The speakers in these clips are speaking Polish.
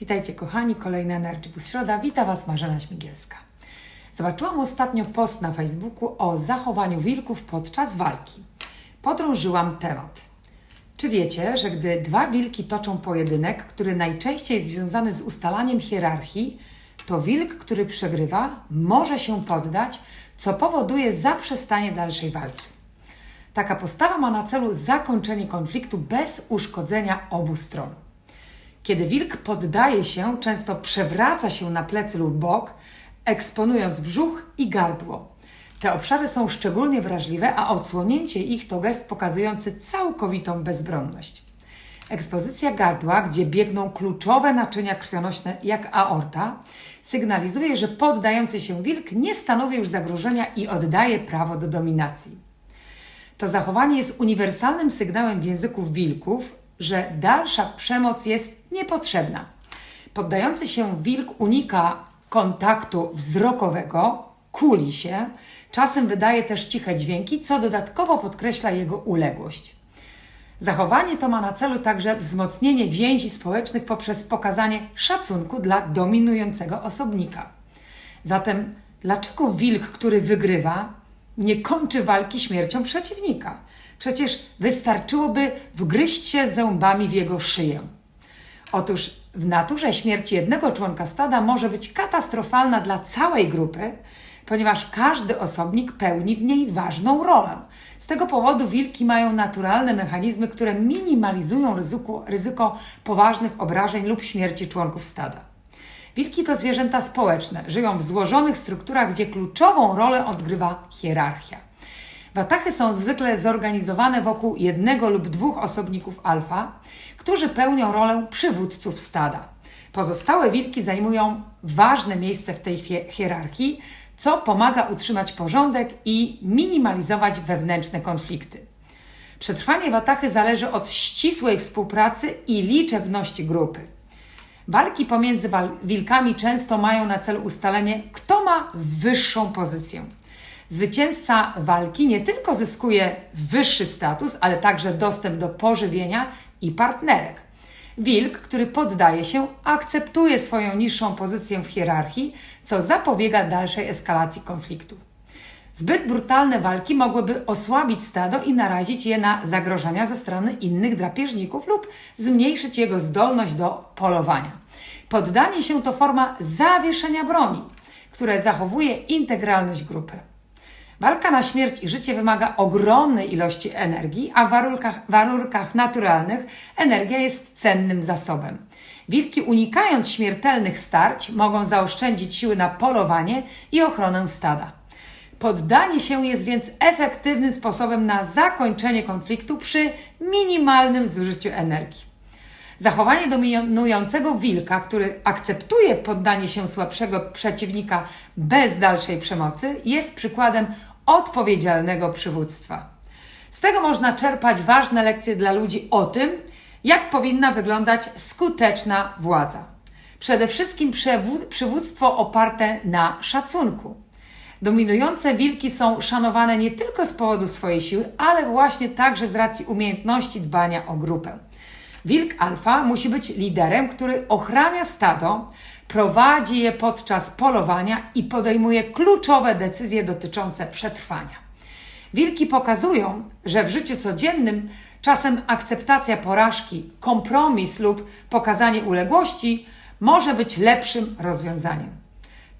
Witajcie kochani, kolejna Energy Boost Środa. Wita Was Marzena Śmigielska. Zobaczyłam ostatnio post na Facebooku o zachowaniu wilków podczas walki. Podrążyłam temat. Czy wiecie, że gdy dwa wilki toczą pojedynek, który najczęściej jest związany z ustalaniem hierarchii, to wilk, który przegrywa, może się poddać, co powoduje zaprzestanie dalszej walki. Taka postawa ma na celu zakończenie konfliktu bez uszkodzenia obu stron. Kiedy wilk poddaje się, często przewraca się na plecy lub bok, eksponując brzuch i gardło. Te obszary są szczególnie wrażliwe, a odsłonięcie ich to gest pokazujący całkowitą bezbronność. Ekspozycja gardła, gdzie biegną kluczowe naczynia krwionośne jak aorta, sygnalizuje, że poddający się wilk nie stanowi już zagrożenia i oddaje prawo do dominacji. To zachowanie jest uniwersalnym sygnałem w języku wilków, że dalsza przemoc jest niepotrzebna. Poddający się wilk unika kontaktu wzrokowego, kuli się, czasem wydaje też ciche dźwięki, co dodatkowo podkreśla jego uległość. Zachowanie to ma na celu także wzmocnienie więzi społecznych poprzez pokazanie szacunku dla dominującego osobnika. Zatem, dlaczego wilk, który wygrywa, nie kończy walki śmiercią przeciwnika? Przecież wystarczyłoby wgryźć się zębami w jego szyję. Otóż w naturze śmierć jednego członka stada może być katastrofalna dla całej grupy, ponieważ każdy osobnik pełni w niej ważną rolę. Z tego powodu wilki mają naturalne mechanizmy, które minimalizują ryzyko, ryzyko poważnych obrażeń lub śmierci członków stada. Wilki to zwierzęta społeczne, żyją w złożonych strukturach, gdzie kluczową rolę odgrywa hierarchia. Watachy są zwykle zorganizowane wokół jednego lub dwóch osobników alfa, którzy pełnią rolę przywódców stada. Pozostałe wilki zajmują ważne miejsce w tej hierarchii, co pomaga utrzymać porządek i minimalizować wewnętrzne konflikty. Przetrwanie watachy zależy od ścisłej współpracy i liczebności grupy. Walki pomiędzy wilkami często mają na celu ustalenie, kto ma wyższą pozycję. Zwycięzca walki nie tylko zyskuje wyższy status, ale także dostęp do pożywienia i partnerek. Wilk, który poddaje się, akceptuje swoją niższą pozycję w hierarchii, co zapobiega dalszej eskalacji konfliktu. Zbyt brutalne walki mogłyby osłabić stado i narazić je na zagrożenia ze strony innych drapieżników lub zmniejszyć jego zdolność do polowania. Poddanie się to forma zawieszenia broni, które zachowuje integralność grupy. Walka na śmierć i życie wymaga ogromnej ilości energii, a w warunkach, warunkach naturalnych energia jest cennym zasobem. Wilki, unikając śmiertelnych starć, mogą zaoszczędzić siły na polowanie i ochronę stada. Poddanie się jest więc efektywnym sposobem na zakończenie konfliktu przy minimalnym zużyciu energii. Zachowanie dominującego wilka, który akceptuje poddanie się słabszego przeciwnika bez dalszej przemocy, jest przykładem odpowiedzialnego przywództwa. Z tego można czerpać ważne lekcje dla ludzi o tym, jak powinna wyglądać skuteczna władza. Przede wszystkim przywództwo oparte na szacunku. Dominujące wilki są szanowane nie tylko z powodu swojej siły, ale właśnie także z racji umiejętności dbania o grupę. Wilk alfa musi być liderem, który ochrania stado, prowadzi je podczas polowania i podejmuje kluczowe decyzje dotyczące przetrwania. Wilki pokazują, że w życiu codziennym czasem akceptacja porażki, kompromis lub pokazanie uległości może być lepszym rozwiązaniem.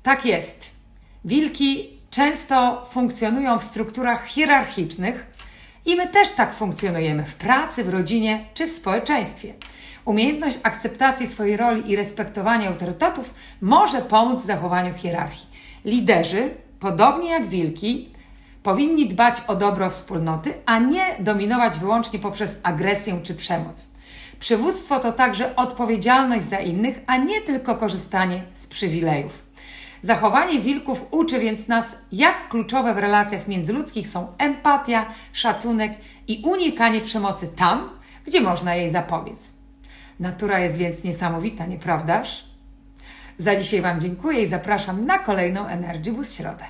Tak jest. Wilki często funkcjonują w strukturach hierarchicznych i my też tak funkcjonujemy w pracy, w rodzinie czy w społeczeństwie. Umiejętność akceptacji swojej roli i respektowania autorytetów może pomóc w zachowaniu hierarchii. Liderzy, podobnie jak wilki, powinni dbać o dobro wspólnoty, a nie dominować wyłącznie poprzez agresję czy przemoc. Przywództwo to także odpowiedzialność za innych, a nie tylko korzystanie z przywilejów. Zachowanie wilków uczy więc nas, jak kluczowe w relacjach międzyludzkich są empatia, szacunek i unikanie przemocy tam, gdzie można jej zapobiec. Natura jest więc niesamowita, nieprawdaż? Za dzisiaj Wam dziękuję i zapraszam na kolejną Energy Boost Środę.